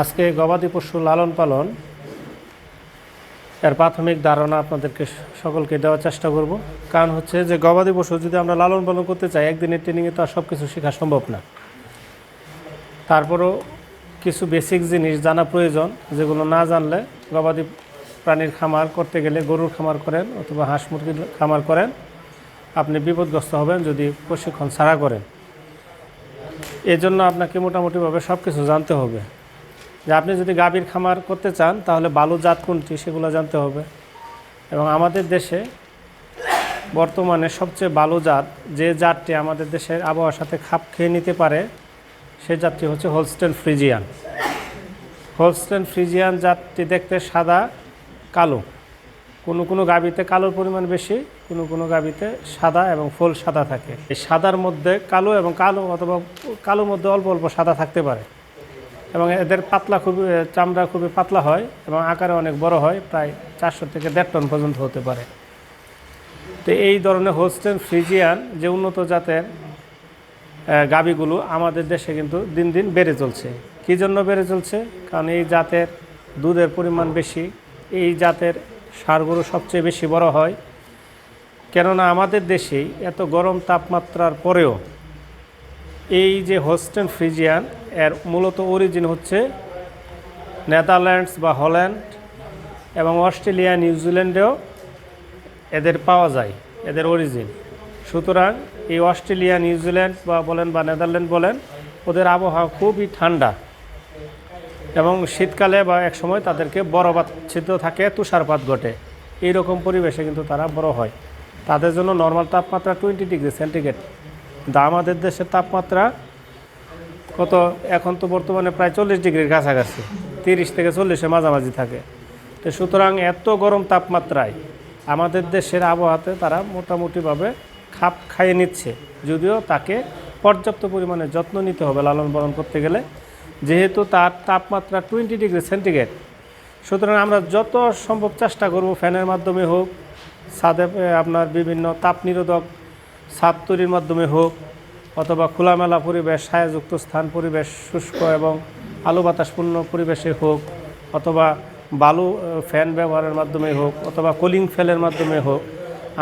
আজকে গবাদি পশু লালন পালন এর প্রাথমিক ধারণা আপনাদেরকে সকলকে দেওয়ার চেষ্টা করব। কারণ হচ্ছে যে গবাদি পশু যদি আমরা লালন পালন করতে চাই একদিনের ট্রেনিংয়ে তো আর সব কিছু শেখা সম্ভব না। তারপরও কিছু বেসিক জিনিস জানা প্রয়োজন, যেগুলো না জানলে গবাদি প্রাণীর খামার করতে গেলে গরুর খামার করেন অথবা হাঁস মুরগির খামার করেন, আপনি বিপদগ্রস্ত হবেন যদি প্রশিক্ষণ ছাড়া করেন। এজন্য আপনাকে মোটামুটিভাবে সব কিছু জানতে হবে। যে আপনি যদি গাভীর খামার করতে চান, তাহলে বালু জাত কোনটি সেগুলো জানতে হবে। এবং আমাদের দেশে বর্তমানে সবচেয়ে ভালো জাত যে জাতটি আমাদের দেশের আবহাওয়ার সাথে খাপ খেয়ে নিতে পারে, সে জাতটি হচ্ছে হোলস্টেন ফ্রিজিয়ান। হোলস্টেন ফ্রিজিয়ান জাতটি দেখতে সাদা, কালো। কোনো কোনো গাবিতে কালোর পরিমাণ বেশি, কোনো কোনো গাবিতে সাদা এবং ফুল সাদা থাকে। এই সাদার মধ্যে কালো এবং কালো অথবা কালোর মধ্যে অল্প অল্প সাদা থাকতে পারে। এবং এদের পাতলা খুবই চামড়া খুবই পাতলা হয় এবং আকারে অনেক বড় হয় প্রায় চারশো থেকে দেড় টন পর্যন্ত হতে পারে। তো এই ধরনের হোস্টেন ফ্রিজিয়ান যে উন্নত জাতের আহ, গাভীগুলো আমাদের দেশে কিন্তু দিন দিন বেড়ে চলছে। কী জন্য বেড়ে চলছে? কারণ এই জাতের দুধের পরিমাণ বেশি এই জাতের সারগুলো সবচেয়ে বেশি বড় হয়। কেননা আমাদের দেশেই এত গরম তাপমাত্রার পরেও এই যে হোস্টেন ফ্রিজিয়ান এর মূলত অরিজিন হচ্ছে নেদারল্যান্ডস বা হল্যান্ড এবং অস্ট্রেলিয়া, নিউজিল্যান্ডেও এদের পাওয়া যায়, এদের অরিজিন। সুতরাং এই অস্ট্রেলিয়া, নিউজিল্যান্ড বা বলেন বা নেদারল্যান্ড বলেন, ওদের আবহাওয়া খুবই ঠান্ডা এবং শীতকালে বা এক সময় তাদেরকে বরফাচ্ছিত থাকে, তুষারপাত ঘটে। এই রকম পরিবেশে কিন্তু তারা বড় হয়। তাদের জন্য নর্মাল তাপমাত্রা টোয়েন্টি ডিগ্রি সেন্টিগ্রেড কিন্তু আমাদের দেশের তাপমাত্রা কত? এখন তো বর্তমানে প্রায় চল্লিশ ডিগ্রির কাছাকাছি, তিরিশ থেকে চল্লিশে মাঝামাঝি থাকে। তো সুতরাং এত গরম তাপমাত্রায় আমাদের দেশের আবহাওয়াতে তারা মোটামুটিভাবে খাপ খাইয়ে নিচ্ছে। যদিও তাকে পর্যাপ্ত পরিমাণে যত্ন নিতে হবে লালন পালন করতে গেলে, যেহেতু তার তাপমাত্রা টোয়েন্টি ডিগ্রি সেন্টিগ্রেড। সুতরাং আমরা যত সম্ভব চেষ্টা করব ফ্যানের মাধ্যমে হোক ছাদে আপনার বিভিন্ন তাপ নিরোধক ছাদ তৈরির মাধ্যমে হোক অথবা খোলামেলা পরিবেশ, ছায়াযুক্ত স্থান, পরিবেশ শুষ্ক এবং আলো বাতাসপূর্ণ পরিবেশে হোক অথবা বালু ফ্যান ব্যবহারের মাধ্যমে হোক অথবা কুলিং ফ্যানের মাধ্যমে হোক,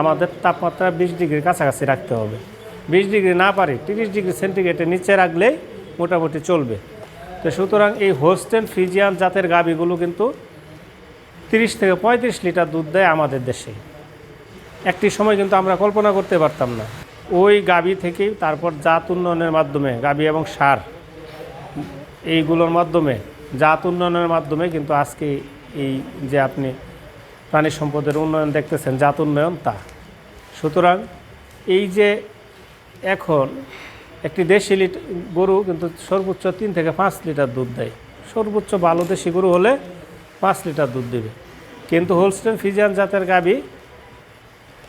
আমাদের তাপমাত্রা বিশ ডিগ্রির কাছাকাছি রাখতে হবে। বিশ ডিগ্রি না পারি, তিরিশ ডিগ্রি সেন্টিগ্রেডের নিচে রাখলেই মোটামুটি চলবে। তো সুতরাং এই হোস্টেল ফ্রিজিয়ান জাতের গাভীগুলো কিন্তু তিরিশ থেকে পঁয়ত্রিশ লিটার দুধ দেয় আমাদের দেশে। একটি সময় কিন্তু আমরা কল্পনা করতে পারতাম না। ওই গাবি থেকেই তারপর জাত উন্নয়নের মাধ্যমে গাবি এবং সার, এইগুলোর মাধ্যমে, জাত উন্নয়নের মাধ্যমে কিন্তু আজকে এই যে আপনি প্রাণী সম্পদের উন্নয়ন দেখতেছেন, জাত উন্নয়ন তা। সুতরাং এই যে এখন একটি দেশি লিট গরু কিন্তু সর্বোচ্চ তিন থেকে পাঁচ লিটার দুধ দেয়। সর্বোচ্চ ভালো দেশি গরু হলে পাঁচ লিটার দুধ দেবে। কিন্তু হোলস্টেন ফিজিয়ান জাতের গাবি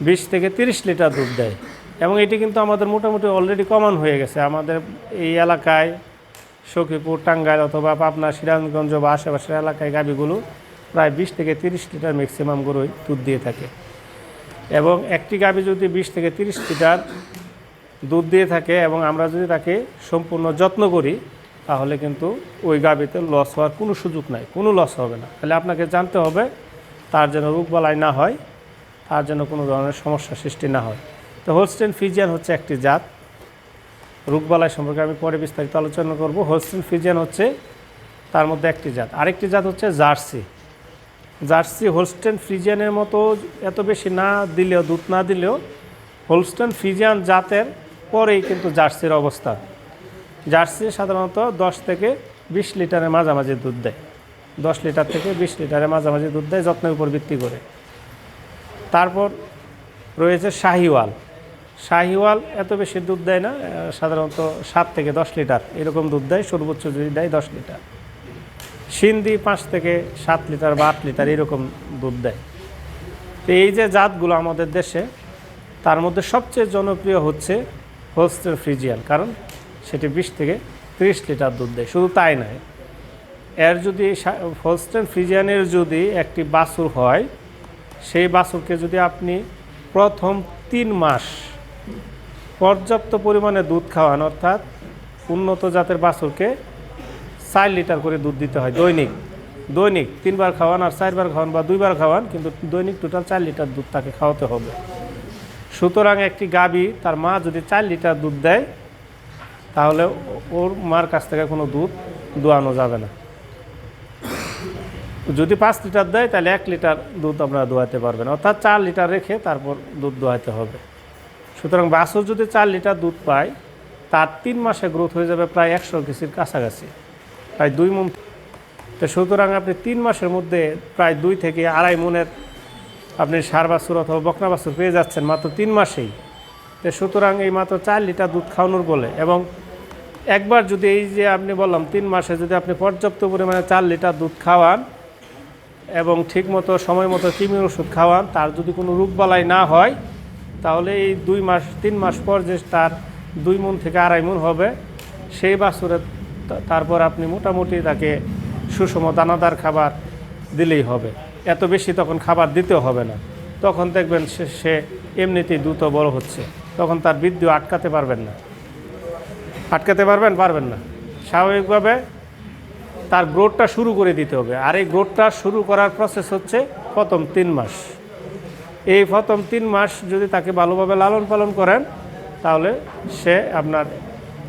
বিশ থেকে তিরিশ লিটার দুধ দেয়। এবং এটি কিন্তু আমাদের মোটামুটি অলরেডি কমন হয়ে গেছে। আমাদের এই এলাকায় সখীপুর, টাঙ্গাইল অথবা পাবনা, সিরাজগঞ্জ বা আশেপাশের এলাকায় গাবিগুলো প্রায় বিশ থেকে তিরিশ লিটার ম্যাক্সিমাম গরুই দুধ দিয়ে থাকে। এবং একটি গাবি যদি বিশ থেকে তিরিশ লিটার দুধ দিয়ে থাকে এবং আমরা যদি তাকে সম্পূর্ণ যত্ন করি, তাহলে কিন্তু ওই গাবিতে লস হওয়ার কোনো সুযোগ নাই, কোনো লস হবে না। তাহলে আপনাকে জানতে হবে, তার যেন রোগবালাই না হয়, তার যেন কোনো ধরনের সমস্যা সৃষ্টি না হয়। তো হোলস্টেন ফিজিয়ান হচ্ছে একটি জাত। রোগবালাই সম্পর্কে আমি পরে বিস্তারিত আলোচনা করব। হোলস্টেন ফিজিয়ান হচ্ছে তার মধ্যে একটি জাত। আরেকটি জাত হচ্ছে জার্সি। জার্সি হোলস্টেন ফ্রিজিয়ানের মতো এত বেশি না দিলেও, দুধ না দিলেও হোলস্টেন ফ্রিজিয়ান জাতের পরেই কিন্তু জার্সির অবস্থান জার্সি সাধারণত দশ থেকে বিশ লিটারের মাঝামাঝি দুধ দেয়। দশ লিটার থেকে বিশ লিটারের মাঝামাঝি দুধ দেয়, যত্নের উপর ভিত্তি করে। তারপর রয়েছে শাহিওয়াল। শাহিওয়াল এত বেশি দুধ দেয় না সাধারণত সাত থেকে দশ লিটার এরকম দুধ দেয়, সর্বোচ্চ যদি দেয় দশ লিটার। সিন্ধি পাঁচ থেকে সাত লিটার বা আট লিটার এরকম দুধ দেয়। তো এই যে জাতগুলো আমাদের দেশে, তার মধ্যে সবচেয়ে জনপ্রিয় হচ্ছে হোলস্টেন ফ্রিজিয়ান কারণ সেটি বিশ থেকে তিরিশ লিটার দুধ দেয়, শুধু তাই নয়। এর যদি হোলস্টেন ফ্রিজিয়ানের যদি একটি বাছুর হয়, সেই বাছুরকে যদি আপনি প্রথম তিন মাস পর্যাপ্ত পরিমাণে দুধ খাওয়ান, অর্থাৎ উন্নত জাতের বাছুরকে চার লিটার করে দুধ দিতে হয় দৈনিক। দৈনিক তিনবার খাওয়ান আর চারবার খাওয়ান বা দুইবার খাওয়ান, কিন্তু দৈনিক টোটাল চার লিটার দুধ তাকে খাওয়াতে হবে। সুতরাং একটি গাবি, তার মা যদি চার লিটার দুধ দেয়, তাহলে ওর মার কাছ থেকে কোনো দুধ দোয়ানো যাবে না। যদি পাঁচ লিটার দেয়, তাহলে এক লিটার দুধ আপনারা দোয়াতে পারবেন। অর্থাৎ চার লিটার রেখে তারপর দুধ দোয়াতে হবে। সুতরাং বাছুর যদি চার লিটার দুধ পায়, তার তিন মাসে গ্রোথ হয়ে যাবে প্রায় একশো কেজির কাছাকাছি, প্রায় দুই মন। তো সুতরাং আপনি তিন মাসের মধ্যে প্রায় দুই থেকে আড়াই মনের আপনি সার বাছুর অথবা বকনা বাছুর পেয়ে যাচ্ছেন মাত্র তিন মাসেই। তো সুতরাং এই মাত্র চার লিটার দুধ খাওয়ানোর বলে এবং একবার যদি এই যে আপনি বললাম তিন মাসে যদি আপনি পর্যাপ্ত পরিমাণে চার লিটার দুধ খাওয়ান এবং ঠিকমতো সময় মতো কৃমির ওষুধ খাওয়ান, তার যদি কোনো রোগবালাই না হয় তাহলে এই দুই মাস, তিন মাস পর যে তার দুই মন থেকে আড়াই মন হবে, সেই বাছুরে তারপর আপনি মোটামুটি তাকে সুষম দানাদার খাবার দিলেই হবে। এত বেশি তখন খাবার দিতেও হবে না। তখন দেখবেন সে সে এমনিতেই দ্রুত বড় হচ্ছে। তখন তার বৃদ্ধিও আটকাতে পারবেন না। আটকাতে পারবেন পারবেন না। স্বাভাবিকভাবে তার গ্রোথটা শুরু করে দিতে হবে। আর এই গ্রোথটা শুরু করার প্রসেস হচ্ছে প্রথম তিন মাস। এই প্রথম তিন মাস যদি তাকে ভালোভাবে লালন পালন করেন, তাহলে সে আপনার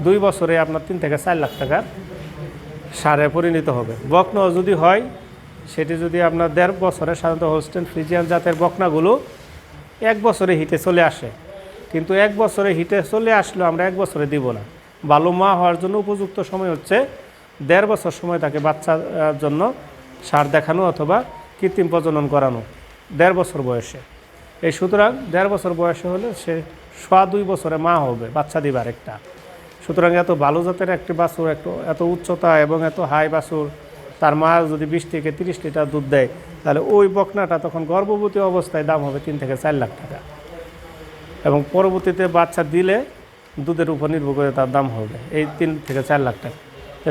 দুই বছরে আপনার তিন থেকে চার লাখ টাকার সারে পরিণত হবে। বকনা যদি হয়, সেটি যদি আপনার দেড় বছরে সাধারণত হোস্টেন ফ্রিজিয়ান জাতের বকনাগুলো এক বছরে হিটে চলে আসে। কিন্তু এক বছরে হিটে চলে আসলেও আমরা এক বছরে দিব না। ভালো মা হওয়ার জন্য উপযুক্ত সময় হচ্ছে দেড় বছর সময় তাকে বাচ্চার জন্য সার দেখানো অথবা কৃত্রিম প্রজনন করানো, দেড় বছর বয়সে। এই সুতরাং দেড় বছর বয়সে হলে সে সোয়া দুই বছরে মা হবে, বাচ্চা দিবার একটা। সুতরাং এত ভালো জাতের একটি বাছুর, একটু, এত উচ্চতা এবং এত হাই বাছুর, তার মা যদি বিশ থেকে তিরিশ লিটার দুধ দেয়, তাহলে ওই বকনাটা তখন গর্ভবতী অবস্থায় দাম হবে তিন থেকে চার লাখ টাকা। এবং পরবর্তীতে বাচ্চা দিলে দুধের উপর নির্ভর করে তার দাম হবে, এই তিন থেকে চার লাখ টাকা।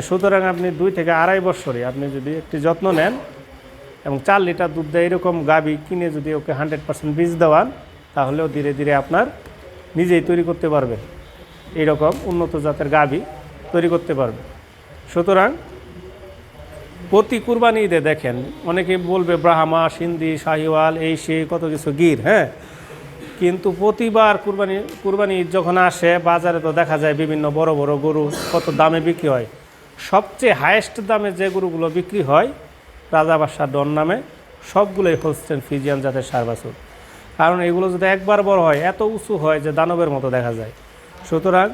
সুতরাং আপনি দুই থেকে আড়াই বছরে আপনি যদি একটি যত্ন নেন এবং চার লিটার দুধ দেয় এরকম গাবি কিনে যদি ওকে হান্ড্রেড পার্সেন্ট বীজ দেওয়ান, তাহলেও ধীরে ধীরে আপনার নিজেই তৈরি করতে পারবেন। এইরকম উন্নত জাতের গাবি তৈরি করতে পারবে সুতরাং প্রতি কুরবানি ঈদে দেখেন, অনেকে বলবে ব্রাহ্মা, সিন্ধি, শাহিওয়াল, এই সেই কত কিছু গির হ্যাঁ? কিন্তু প্রতিবার কুরবানি কুরবানি ঈদ যখন আসে, বাজারে তো দেখা যায় বিভিন্ন বড় বড় গরু কত দামে বিক্রি হয়। সবচেয়ে হায়েস্ট দামে যে গরুগুলো বিক্রি হয় রাজা বাদশাহ ডন নামে সবগুলোই হোলস্টেন ফিজিয়ান জাতের সার বাছুর। কারণ এগুলো যদি একবার বড় হয়, এত উঁচু হয় যে দানবের মতো দেখা যায়। সুতরাং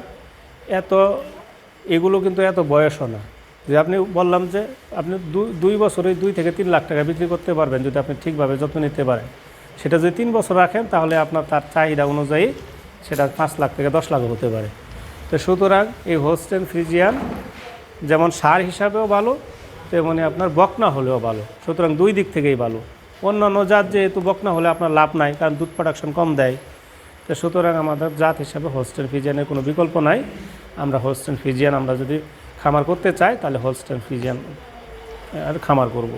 এত, এগুলো কিন্তু এত বয়সও না। যে আপনি বললাম যে আপনি দুই দুই বছরে দুই থেকে তিন লাখ টাকা বিক্রি করতে পারবেন যদি আপনি ঠিকভাবে যত্ন নিতে পারেন। সেটা যদি তিন বছর রাখেন, তাহলে আপনার তার চাহিদা অনুযায়ী সেটা পাঁচ লাখ থেকে দশ লাখ হতে পারে। তো সুতরাং এই হোস্টেন ফ্রিজিয়ান যেমন সার হিসাবেও ভালো তেমনি আপনার বকনা হলেও ভালো। সুতরাং দুই দিক থেকেই ভালো। অন্যান্য জাত যেহেতু বকনা হলে আপনার লাভ নাই, কারণ দুধ প্রোডাকশন কম দেয়। তো সুতরাং আমাদের জাত হিসাবে হোস্টেল ফিজিয়ানের কোনো বিকল্প নাই। আমরা হোস্টেল ফিজিয়ান আমরা যদি খামার করতে চাই, তাহলে হোস্টেল ফিজিয়ান আর খামার করব।